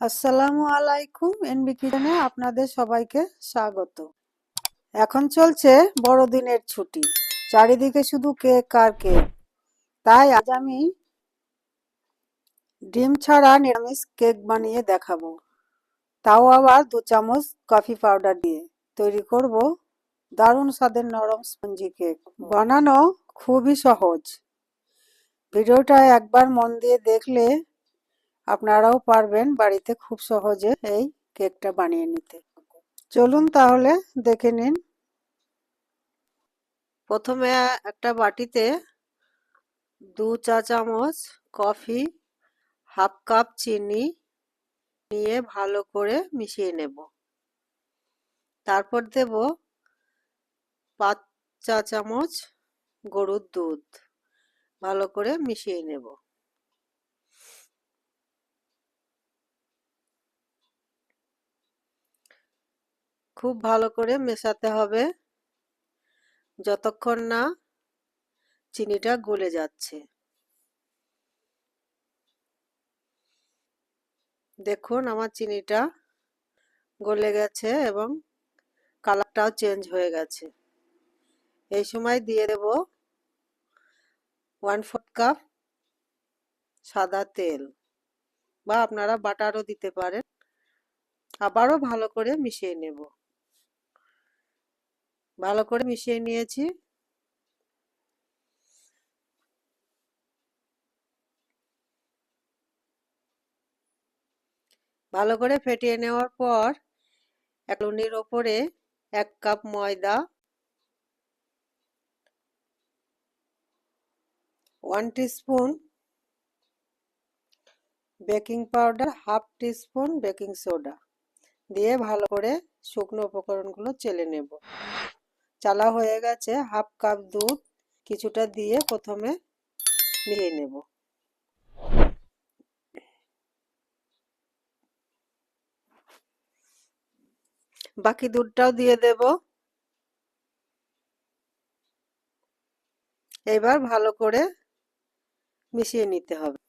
আসসালামু আলাইকুম এনবি কিচেনে আপনাদের সবাইকে স্বাগত। এখন চলছে বড়দিনের ছুটি। চারিদিকে শুধু কেক আর কেক। তাই আজ আমি ডিম ছাড়া নিরামিষ কেক বানিয়ে দেখাবো। তাও আবার দু চামচ কফি পাউডার দিয়ে তৈরি করব দারুণ স্বাদের নরম স্পঞ্জি কেক। বানানো খুবই সহজ। ভিডিওটা একবার মন দিয়ে দেখলে আপনারাও পারবেন বাড়িতে খুব সহজে এই কেকটা বানিয়ে নিতে। চলুন তাহলে দেখে নিন। প্রথমে একটা বাটিতে দু চা চামচ কফি, হাফ কাপ চিনি নিয়ে ভালো করে মিশিয়ে নেব। তারপর দেব পাঁচ চা চামচ গরুর দুধ, ভালো করে মিশিয়ে নেব। খুব ভালো করে মেশাতে হবে। যতক্ষণ না চিনিটা গলে যাচ্ছে। দেখুন আমার চিনিটা গলে গেছে এবং কালারটাও চেঞ্জ হয়ে গেছে। এই সময় দিয়ে দেব ওয়ান ফোর্থ কাপ সাদা তেল বা আপনারা বাটারও দিতে পারেন। আবারও ভালো করে মিশিয়ে নেব। ভালো করে মিশিয়ে নিয়েছি। ভালো করে ফেটিয়ে নেওয়ার পর এক লুনির ওপরে এক কাপ ময়দা, one spoon baking powder, half spoon baking soda দিয়ে ভালো করে শুকনো উপকরণগুলো চেলে নেব। চালা হয়ে গেছে, হাফ কাপ দুধ কিছুটা দিয়ে প্রথমে মিলিয়ে নেব। বাকি দুধটাও দিয়ে দেব। এবার ভালো করে মিশিয়ে নিতে হবে।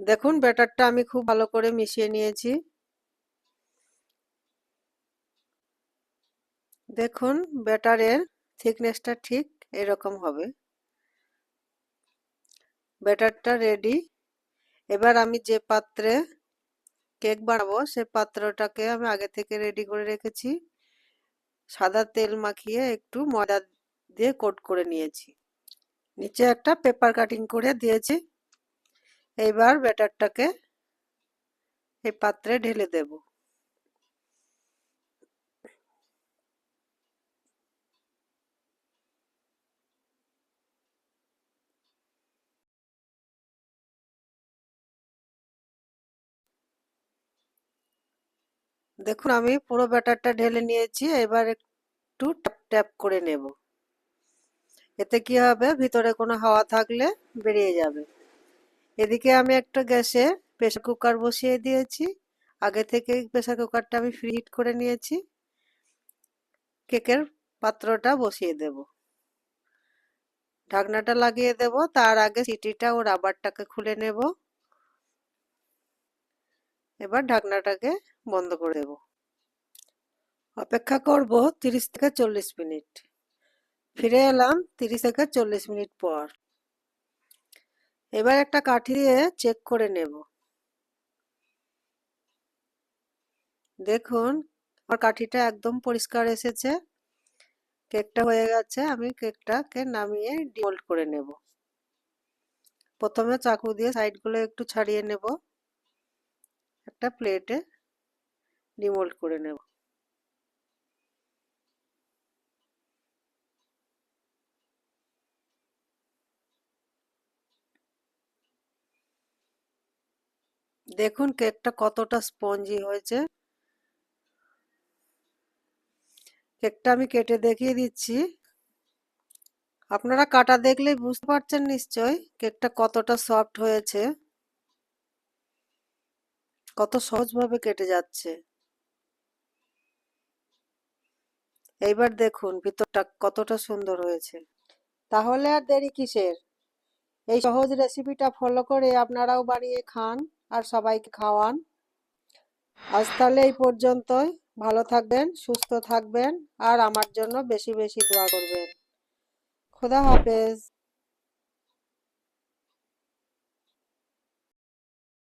দেখুন, ব্যাটারটা আমি খুব ভালো করে মিশিয়ে নিয়েছি। দেখুন, ব্যাটারের থিকনেসটা ঠিক এরকম হবে। ব্যাটারটা রেডি। এবার আমি যে পাত্রে কেক বানাবো, সে পাত্রটাকে আমি আগে থেকে রেডি করে রেখেছি। সাদা তেল মাখিয়ে একটু ময়দা দিয়ে কোট করে নিয়েছি। নিচে একটা পেপার কাটিং করে দিয়েছি। এইবার ব্যাটারটাকে এই পাত্রে ঢেলে দেব। দেখুন, আমি পুরো ব্যাটারটা ঢেলে নিয়েছি, এবার একটু ট্যাপ ট্যাপ করে নেব। এতে কি হবে? ভিতরে কোনো হাওয়া থাকলে বেরিয়ে যাবে। এদিকে আমি একটা গ্যাসে প্রেসার কুকার বসিয়ে দিয়েছি। আগে থেকে প্রেসার কুকারটা আমি ফ্রি হিট করে নিয়েছি। কেকের পাত্রটা বসিয়ে দেব। ঢাকনাটা লাগিয়ে দেব। তার আগে সিটিটা ও রাবারটাকে খুলে নেব। এবার ঢাকনাটাকে বন্ধ করে দেব। অপেক্ষা করব তিরিশ থেকে চল্লিশ মিনিট। ফিরে এলাম তিরিশ থেকে চল্লিশ মিনিট পর। এবার একটা কাঠি দিয়ে চেক করে নেব। দেখুন, আমার কাঠিটা একদম পরিষ্কার এসেছে। কেকটা হয়ে গেছে, আমি কেকটাকে নামিয়ে ডিমোল্ড করে নেব। প্রথমে চাকু দিয়ে সাইডগুলো একটু ছাড়িয়ে নেব। একটা প্লেটে ডিমোল্ড করে নেব। দেখুন কেকটা কতটা স্পঞ্জি হয়েছে। কেকটা আমি কেটে দেখিয়ে দিচ্ছি। আপনারা কাটা দেখলেই বুঝতে পারছেন নিশ্চয় কেকটা কতটা সফট হয়েছে। কত সহজভাবে কেটে যাচ্ছে। এইবার দেখুন ভিতরটা কতটা সুন্দর হয়েছে। তাহলে আর দেরি কিসের? এই সহজ রেসিপিটা ফলো করে আপনারাও বানিয়ে খান। আর সবাইকে খাওয়ান। আজ তাহলে এই পর্যন্তই। ভালো থাকবেন, সুস্থ থাকবেন, আর আমার জন্য বেশি বেশি দোয়া করবেন। খোদা হাফেজ।